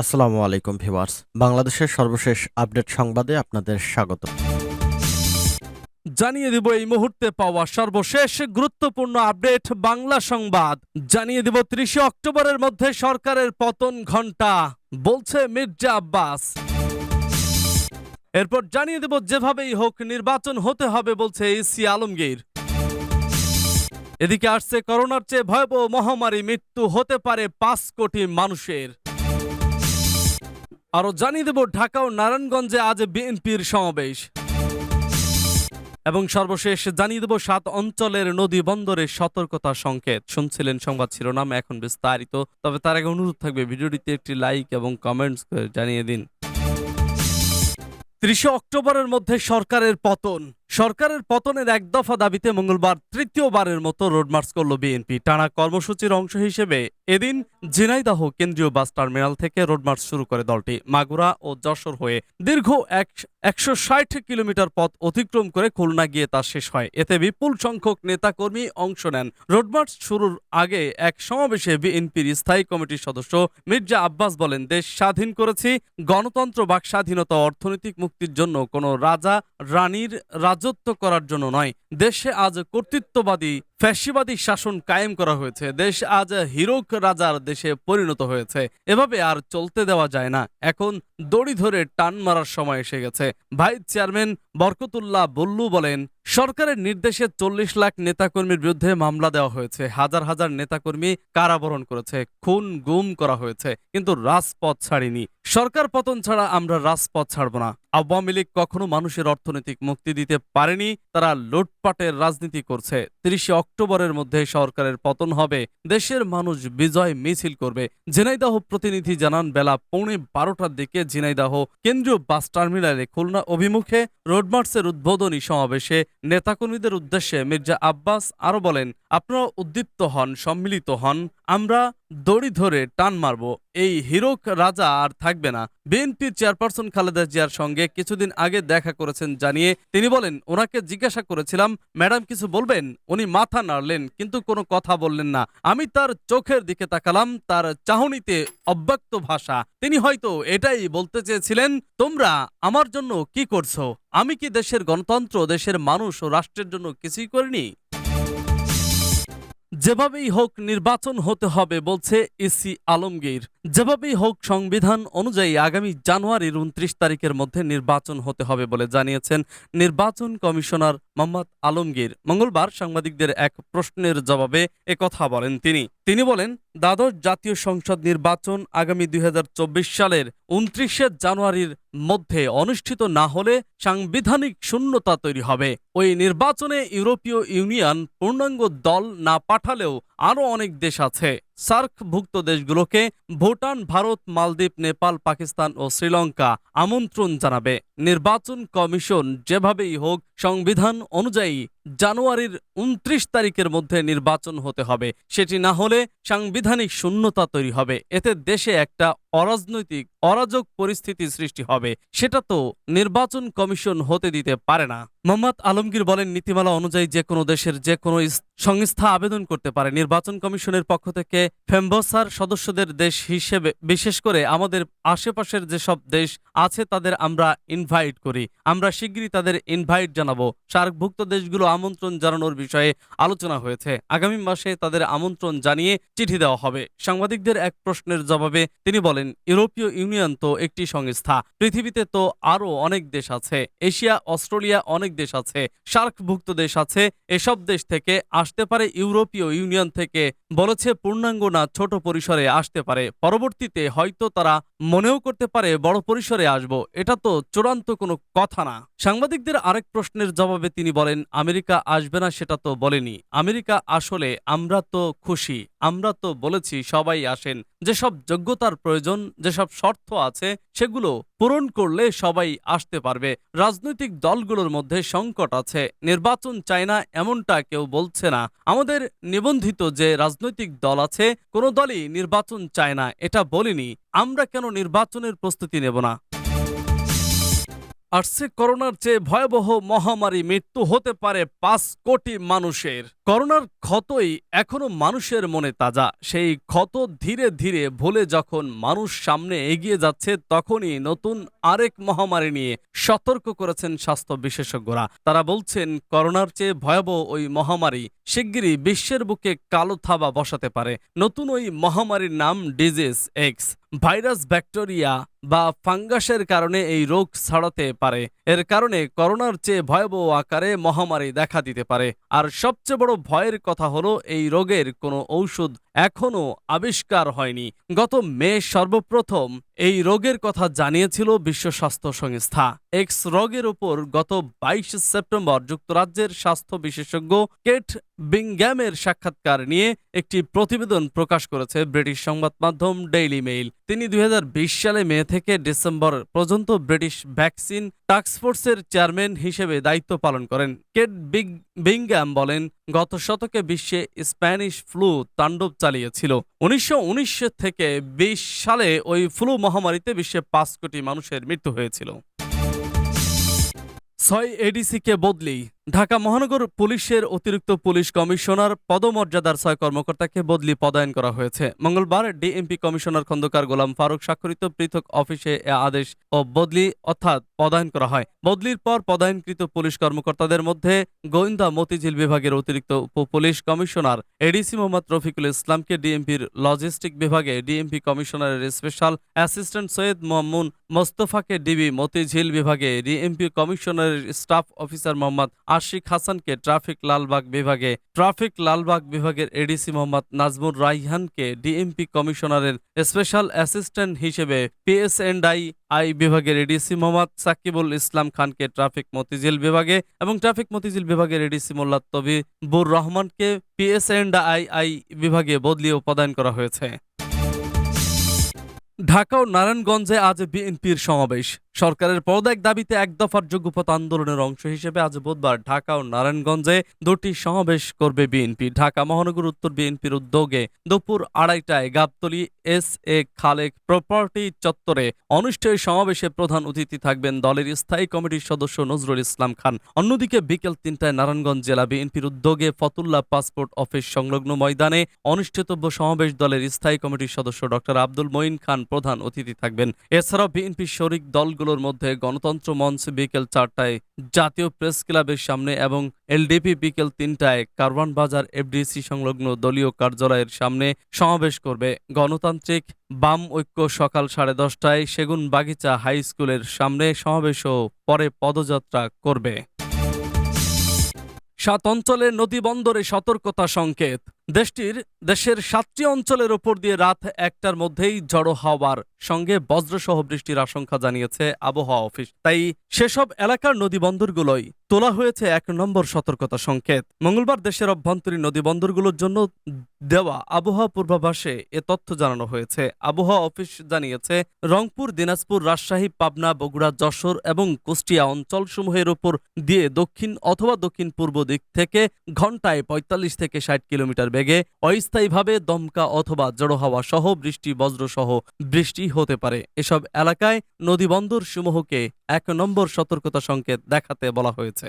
আসসালামু আলাইকুম ভিউয়ার্স। বাংলাদেশের সর্বশেষ আপডেট সংবাদে আপনাদের স্বাগত। জানিয়ে দিব এই মুহূর্তে পাওয়া সর্বশেষ গুরুত্বপূর্ণ আপডেট বাংলা সংবাদ। জানিয়ে দিব ত্রিশে অক্টোবরের মধ্যে সরকারের পতন ঘণ্টা বলছে মির্জা আব্বাস। এরপর জানিয়ে দেব যেভাবেই হোক নির্বাচন হতে হবে, বলছে ইসি আলমগীর। এদিকে আসছে করোনার চেয়ে ভয়াবহ মহামারী, মৃত্যু হতে পারে পাঁচ কোটি মানুষের। আরও জানিয়ে দেব ঢাকা ও নারায়ণগঞ্জে আজ বিএনপির সমাবেশ। এবং সর্বশেষ জানিয়ে দেব সাত অঞ্চলের নদী বন্দরের সতর্কতা সংকেত। শুনছিলেন সংবাদ শিরোনাম এখন বিস্তারিত। তবে তার আগে অনুরোধ থাকবে ভিডিওটিতে একটি লাইক এবং কমেন্টস করে জানিয়ে দিন। ত্রিশে অক্টোবরের মধ্যে সরকারের পতন। সরকারের পতনের এক দফা দাবিতে মঙ্গলবার তৃতীয়বারের মতো রোড মার্চ করল বিএনপি। টানা কর্মসূচির অংশ হিসেবে এদিন ঝিনাইদহ কেন্দ্রীয় বাস টার্মিনাল থেকে রোড মার্চ শুরু করে দলটি। মাগুরা ও যশোর হয়ে দীর্ঘ এক, একশো ষাট কিলোমিটার পথ অতিক্রম করে খুলনা গিয়ে তা শেষ হয়। এতে বিপুল সংখ্যক নেতাকর্মী অংশ নেন। রোড মার্চ শুরুর আগে এক সমাবেশে বিএনপির স্থায়ী কমিটির সদস্য মির্জা আব্বাস বলেন, দেশ স্বাধীন করেছি, গণতন্ত্র বাক স্বাধীনতা অর্থনৈতিক মুক্তির জন্য কোনো রাজা, রানীর রাজত্ব করার জন্য নয়। দেশে আজ কর্তৃত্ববাদী, ফ্যাসিবাদী শাসন কায়েম করা হয়েছে। দেশ আজ হিরোক রাজার দেশে পরিণত হয়েছে। এভাবে আর চলতে দেওয়া যায় না। এখন দড়ি ধরে টান মারার সময় এসে গেছে। ভাইস চেয়ারম্যান বরকতুল্লাহ বল্লু বলেন, সরকারের নির্দেশে চল্লিশ লাখ নেতাকর্মীর বিরুদ্ধে মামলা দেওয়া হয়েছে। হাজার হাজার নেতাকর্মী কারাবরণ করেছে, খুন গুম করা হয়েছে, কিন্তু রাজপথ ছাড়িনি। সরকার পতন ছাড়া আমরা রাজপথ ছাড়ব না। আওয়ামী লীগ কখনো মানুষের অর্থনৈতিক মুক্তি দিতে পারেনি, তারা লুটপাটের রাজনীতি করছে। তিরিশে অক্টোবরের মধ্যে সরকারের পতন হবে, দেশের মানুষ বিজয় মিছিল করবে। ঝিনাইদহ প্রতিনিধি জানান, বেলা পৌনে বারোটার দিকে ঝিনাইদাহ কেন্দ্রীয় বাস টার্মিনালে খুলনা অভিমুখে রোডমার্চের উদ্বোধনী সমাবেশে নেতাকর্মীদের উদ্দেশ্যে মির্জা আব্বাস আরও বলেন, আপনারা উদ্দীপ্ত হন, সম্মিলিত হন। আমরা দড়ি ধরে টান মারব। এই হিরোক রাজা আর থাকবে না। বিএনপির চেয়ারপারসন খালেদা জিয়ার সঙ্গে কিছুদিন আগে দেখা করেছেন জানিয়ে তিনি বলেন, ওনাকে জিজ্ঞাসা করেছিলাম, ম্যাডাম কিছু বলবেন? উনি মাথা নাড়লেন, কিন্তু কোনো কথা বললেন না। আমি তার চোখের দিকে তাকালাম, তার চাহনিতে অব্যক্ত ভাষা। তিনি হয়তো এটাই বলতে চেয়েছিলেন, তোমরা আমার জন্য কি করছ? আমি কি দেশের গণতন্ত্র, দেশের মানুষ ও রাষ্ট্রের জন্য কিছুই করিনি? যেভাবেই হোক নির্বাচন হতে হবে, বলছে এসি আলমগীর। যেভাবেই হোক সংবিধান অনুযায়ী আগামী জানুয়ারির উনত্রিশ তারিখের মধ্যে নির্বাচন হতে হবে বলে জানিয়েছেন নির্বাচন কমিশনার মোহাম্মদ আলমগীর। মঙ্গলবার সাংবাদিকদের এক প্রশ্নের জবাবে কথা বলেন তিনি। তিনি বলেন, দ্বাদশ জাতীয় সংসদ নির্বাচন আগামী দুই হাজার চব্বিশ সালের উনত্রিশে জানুয়ারির মধ্যে অনুষ্ঠিত না হলে সাংবিধানিক শূন্যতা তৈরি হবে। ওই নির্বাচনে ইউরোপীয় ইউনিয়ন পূর্ণাঙ্গ দল না পাঠালেও আরও অনেক দেশ আছে। সার্কভুক্ত দেশগুলোকে ভুটান, ভারত, মালদ্বীপ, নেপাল, পাকিস্তান ও শ্রীলঙ্কা আমন্ত্রণ জানাবে। নির্বাচন কমিশন যেভাবেই হোক, সংবিধান অনুযায়ী জানুয়ারির উনত্রিশ তারিখের মধ্যে নির্বাচন হতে হবে। সেটি না হলে সাংবিধানিক শূন্যতা তৈরি হবে। এতে দেশে একটা অরাজনৈতিক, অরাজক পরিস্থিতি সৃষ্টি হবে। সেটা তো নির্বাচন কমিশন হতে দিতে পারে না। মোহাম্মদ আলমগীর বলেন, নীতিমালা অনুযায়ী যে কোনো দেশের যে কোনো সংস্থা আবেদন করতে পারে। নির্বাচন কমিশনের পক্ষ থেকে ফেম্বসার সদস্যদের দেশ হিসেবে, বিশেষ করে আমাদের আশেপাশের যেসব দেশ আছে, তাদের আমরা ইনভাইট করি। আমরা শিগগিরই তাদের ইনভাইট জানাব। সার্কভুক্ত দেশগুলো আমন্ত্রণ জানানোর বিষয়ে আলোচনা হয়েছে। আগামী মাসে তাদের আমন্ত্রণ জানিয়ে চিঠি দেওয়া হবে। সাংবাদিকদের এক প্রশ্নের জবাবে তিনি বলেন, ইউরোপীয় ইউনিয়ন তো একটি সংস্থা, পৃথিবীতে তো আরও অনেক দেশ আছে। এশিয়া, অস্ট্রেলিয়া অনেক দেশ আছে। সার্কভুক্ত দেশ আছে। এসব দেশ থেকে আসতে পারে ইউরোপীয় ইউনিয়ন থেকে। বলেছে, পূর্ণাঙ্গ না ছোট পরিসরে আসতে পারে। পরবর্তীতে হয়তো তারা মনেও করতে পারে বড় পরিসরে আসব। এটা তো চূড়ান্ত কোনো কথা না। সাংবাদিকদের আরেক প্রশ্নের জবাবে তিনি বলেন, আমেরিকা আসবে না সেটা তো বলেনি। আমেরিকা আসলে আমরা তো খুশি, আমরা তো বলেছি সবাই আসেন। যেসব যোগ্যতার প্রয়োজন, যেসব শর্ত আছে, সেগুলো পূরণ করলে সবাই আসতে পারবে। রাজনৈতিক দলগুলোর মধ্যে সংকট আছে। নির্বাচন চায় না এমনটা কেউ বলছে না। আমাদের নিবন্ধিত যে রাজনৈতিক দল আছে, কোনো দলই নির্বাচন চায় না, এটা বলিনি। আমরা কেন নির্বাচনের প্রস্তুতি নেব না? আসছে করোনার চেয়ে ভয়াবহ মহামারী মৃত্যু হতে পারে পাঁচ কোটি মানুষের। করোনার ক্ষতই এখনও মানুষের মনে তাজা। সেই ক্ষত ধীরে ধীরে ভুলে যখন মানুষ সামনে এগিয়ে যাচ্ছে, তখনই নতুন আরেক মহামারী নিয়ে সতর্ক করেছেন স্বাস্থ্য বিশেষজ্ঞরা। তারা বলছেন, করোনার চেয়ে ভয়াবহ ওই মহামারী শিগগিরই বিশ্বের বুকে কালো থাবা বসাতে পারে। নতুন ওই মহামারীর নাম ডিজিজ এক্স। ভাইরাস, ব্যাকটেরিয়া বা ফাঙ্গাসের কারণে এই রোগ ছড়াতে পারে। এর কারণে করোনার চেয়ে ভয়াবহ আকারে মহামারী দেখা দিতে পারে। আর সবচেয়ে বড় ভয়ের কথা হলো, এই রোগের কোনো ঔষধ এখনও আবিষ্কার হয়নি। গত মে সর্বপ্রথম এই রোগের কথা জানিয়েছিল বিশ্ব স্বাস্থ্য সংস্থা। এক্স রোগের উপর গত বাইশ সেপ্টেম্বর যুক্তরাজ্যের স্বাস্থ্য বিশেষজ্ঞ কেট বিংগ্যামের সাক্ষাৎকার নিয়ে একটি প্রতিবেদন প্রকাশ করেছে ব্রিটিশ সংবাদ মাধ্যম ডেইলি মেইল। তিনি দু হাজার বিশ সালে মে থেকে ডিসেম্বর পর্যন্ত ব্রিটিশ ভ্যাকসিন টাস্কফোর্সের চেয়ারম্যান হিসেবে দায়িত্ব পালন করেন। কেট বিগ বিংগ্যাম বলেন, গত শতকে বিশ্বে স্প্যানিশ ফ্লু তাণ্ডব চালিয়েছিল। উনিশশো উনিশ থেকে বিশ সালে ওই ফ্লু মহামারীতে বিশ্বে পাঁচ কোটি মানুষের মৃত্যু হয়েছিল। ছয় এডিসিকে বদলি ঢাকা মহানগর পুলিশের অতিরিক্ত পুলিশ কমিশনার পদমর্যাদার ছয় কর্মকর্তাকে বদলি পদায়ন করা হয়েছে। মঙ্গলবার ডিএমপি কমিশনার খন্দকার গোলাম ফারুক স্বাক্ষরিত পৃথক অফিসে এ আদেশ ও বদলি অর্থাৎ পদায়ন করা হয়। বদলির পর পদায়নকৃত পুলিশ কর্মকর্তাদের মধ্যে গোয়েন্দা মতিঝিল বিভাগের অতিরিক্ত উপ-পুলিশ কমিশনার এডিসি মোহাম্মদ রফিকুল ইসলামকে ডিএমপির লজিস্টিক বিভাগে ডিএমপি কমিশনারের স্পেশাল অ্যাসিস্ট্যান্ট সৈয়দ মোহাম্মদ মোস্তফাকে ডিবি মতিঝিল বিভাগে ডিএমপি কমিশনারের স্টাফ অফিসার মোহাম্মদ আশিক হাসানকে ট্রাফিক লালবাগ বিভাগে, ট্রাফিক লালবাগ বিভাগের এডিসি মোহাম্মদ নাজমুর রাইহানকে ডিএমপি কমিশনারের স্পেশাল অ্যাসিস্ট্যান্ট হিসেবে P S and I I বিভাগের এডিসি মোহাম্মদ সাকিবুল ইসলাম খানকে ট্রাফিক মতিঝিল বিভাগে এবং ট্রাফিক মতিঝিল বিভাগের এডিসি মোল্লা তবিবুর রহমানকে পিএসএন্ডআই আই বিভাগে বদলি ও প্রদান করা হয়েছে। ঢাকা ও নারায়ণগঞ্জে আজ বিএনপির সমাবেশ। সরকারের পদত্যাগ দাবিতে এক দফার যোগ্যপথ আন্দোলনের অংশ হিসেবে আজ বুধবার ঢাকা ও নারায়ণগঞ্জে দুটি সমাবেশ করবে বিএনপি। ঢাকা মহানগর উত্তর বিএনপির উদ্যোগে দুপুর আড়াইটায় Gabtoli S A Khalek property চত্বরে অনুষ্ঠেয় সমাবেশে প্রধান অতিথি থাকবেন দলের স্থায়ী কমিটির সদস্য নজরুল ইসলাম খান। অন্যদিকে বিকেল তিনটায় নারায়ণগঞ্জ জেলা বিএনপির উদ্যোগে ফতুল্লা পাসপোর্ট অফিস সংলগ্ন ময়দানে অনুষ্ঠিতব্য সমাবেশ দলের স্থায়ী কমিটির সদস্য ডক্টর আব্দুল মঈন খান প্রধান অতিথি থাকবেন। এছাড়াও বিএনপির শরিক দলগুলোর মধ্যে গণতন্ত্র মঞ্চ বিকেল চারটায়, জাতীয় প্রেস ক্লাবের সামনে এবং এলডিপি বিকেল তিনটায় কারওয়ান বাজার এফডিসি সংলগ্ন দলীয় কার্যালয়ের সামনে সমাবেশ করবে গণতান্ত্রিক বাম ঐক্য সকাল সাড়ে দশটায় সেগুন বাগিচা হাই স্কুলের সামনে সমাবেশ ও পরে পদযাত্রা করবে। সাত অঞ্চলের নদী বন্দরে সতর্কতা সংকেত। দেশটির, দেশের সাতটি অঞ্চলের ওপর দিয়ে রাত একটার মধ্যেই জড়ো হওয়ার সঙ্গে বজ্রসহ বৃষ্টির আশঙ্কা জানিয়েছে আবহাওয়া অফিস। তাই সেসব এলাকার নদী বন্দরগুলোই তোলা হয়েছে এক নম্বর সতর্কতা সংকেত। মঙ্গলবার দেশের অভ্যন্তরীণ নদী বন্দরগুলোর জন্য দেওয়া আবহাওয়া পূর্বাভাসে এ তথ্য জানানো হয়েছে। আবহাওয়া অফিস জানিয়েছে, রংপুর, দিনাজপুর, রাজশাহী, পাবনা, বগুড়া, যশোর এবং কুষ্টিয়া অঞ্চলসমূহের উপর দিয়ে দক্ষিণ অথবা দক্ষিণ পূর্ব দিক থেকে ঘন্টায় পঁয়তাল্লিশ থেকে ষাট কিলোমিটার বেগে অস্থায়ীভাবে দমকা অথবা জড়ো হাওয়া সহ বৃষ্টি বজ্রসহ বৃষ্টি হতে পারে। এসব এলাকায় নদীবন্দর সমূহকে এক নম্বর সতর্কতা সংকেত দেখাতে বলা হয়েছে।